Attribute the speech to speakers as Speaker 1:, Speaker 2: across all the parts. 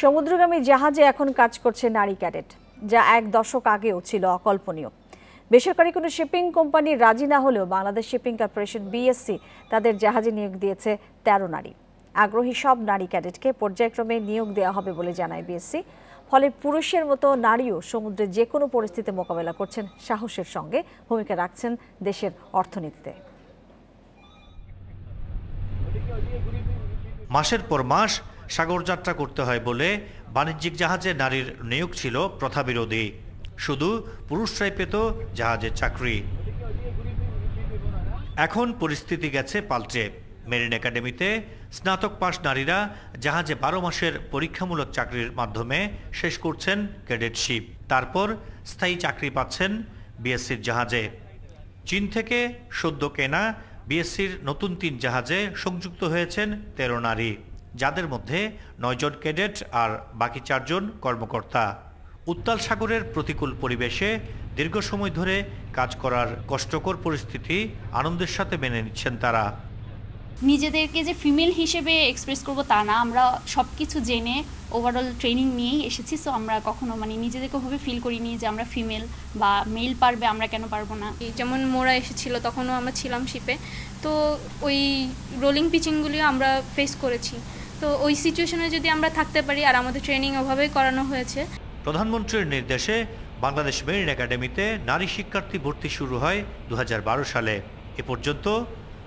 Speaker 1: সমুদ্রগামী জাহাজে এখন কাজ করছে নারী ক্যাডেট, যা এক দশক আগেও ছিল অকল্পনীয়। বেসরকারি কোনো শিপিং কোম্পানি রাজি না হলেও বাংলাদেশ শিপিং কর্পোরেশন বিএসসি তাদের জাহাজে নিয়োগ দিয়েছে তেরো নারী। আগ্রহী সব নারী ক্যাডেটকে পর্যায়ক্রমে নিয়োগ দেওয়া হবে বলে জানায় বিএসসি। ফলে পুরুষের মতো নারীও সমুদ্রে যে কোনো পরিস্থিতি মোকাবেলা করছেন, সাহসের সঙ্গে ভূমিকা রাখছেন দেশের অর্থনীতিতে।
Speaker 2: মাসের পর মাস সাগরযাত্রা করতে হয় বলে বাণিজ্যিক জাহাজে নারীর নিয়োগ ছিল প্রথাবিরোধী শুধু পুরুষরাই পেত জাহাজের চাকরি। এখন পরিস্থিতি গেছে পাল্টে। মেরিন একাডেমিতে স্নাতক পাশ নারীরা জাহাজে বারো মাসের পরীক্ষামূলক চাকরির মাধ্যমে শেষ করছেন ক্যাডেটশিপ। তারপর স্থায়ী চাকরি পাচ্ছেন বিএসসির জাহাজে। চীন থেকে সদ্য কেনা বিএসসির নতুন তিন জাহাজে সংযুক্ত হয়েছেন তেরো নারী। যাদের মধ্যে নয়জন ক্যাডেট আর বাকি চারজন কর্মকর্তা। উত্তাল সাগরের প্রতিকূল পরিবেশে দীর্ঘ সময় ধরে কাজ করার কষ্টকর পরিস্থিতি আনন্দের সাথে মেনে নিচ্ছেন তারা।
Speaker 3: নিজেদেরকে যে ফিমেল হিসেবে এক্সপ্রেস করব তা না আমরা সব কিছু জেনে ওভারঅল ট্রেনিং নিয়েই এসেছি সো আমরা কখনো মানে নিজেদেরকে ওভাবে ফিল করিনি যে আমরা ফিমেল বা মেল পারবে আমরা কেন পারব না।
Speaker 4: এই যেমন মোরা এসেছিল তখনও আমরা ছিলাম শিপে তো ওই রোলিং পিচিংগুলিও আমরা ফেস করেছি। তো ওই সিচুয়েশনে যদি আমরা থাকতে পারি আর আমাদের ট্রেনিং ওভাবেই করানো হয়েছে।
Speaker 2: প্রধানমন্ত্রীর নির্দেশে বাংলাদেশ মেরিন একাডেমিতে নারী শিক্ষার্থী ভর্তি শুরু হয় দুহাজার বারো সালে। এ পর্যন্ত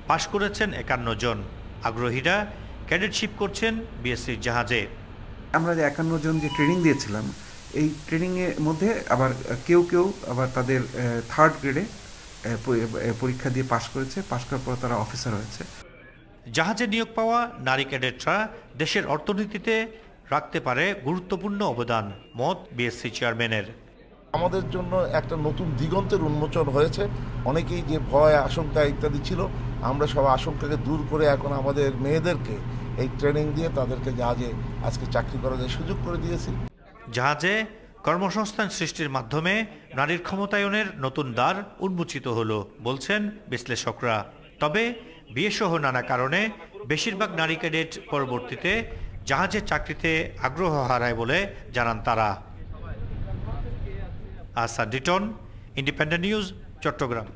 Speaker 2: পাশ করেছেন একান্ন জন। আগ্রহীরা ক্যাডেটশিপ করছেন বিএসসির জাহাজে।
Speaker 5: আমরা যে একান্ন জন যে ট্রেনিং দিয়েছিলাম এই ট্রেনিংয়ের মধ্যে আবার কেউ কেউ আবার তাদের থার্ড গ্রেডে পরীক্ষা দিয়ে পাশ করেছে। পাশ করার পর তারা অফিসার হয়েছে।
Speaker 2: জাহাজে নিয়োগ পাওয়া নারী ক্যাডেটরা দেশের অর্থনীতিতে রাখতে পারে গুরুত্বপূর্ণ অবদান মত বিএসসি চেয়ারম্যানের।
Speaker 6: আমাদের জন্য একটা নতুন দিগন্তের উন্মোচন হয়েছে। অনেকেই যে ভয় আশঙ্কা ইত্যাদি ছিল আমরা সব আশঙ্কাকে দূর করে এখন আমাদের মেয়েদেরকে এই ট্রেনিং দিয়ে তাদেরকে জাহাজে আজকে চাকরি করার সুযোগ করে দিয়েছি।
Speaker 2: জাহাজে কর্মসংস্থান সৃষ্টির মাধ্যমে নারীর ক্ষমতায়নের নতুন দ্বার উন্মোচিত হলো বলছেন বিশ্লেষকরা। তবে বিয়েসহ নানা কারণে বেশিরভাগ নারী ক্যাডেট পরবর্তীতে জাহাজের চাকরিতে আগ্রহ হারায় বলে জানান তারা। আসা ডিটন ইন্ডিপেন্ডেন্ট নিউজ, চট্টগ্রাম।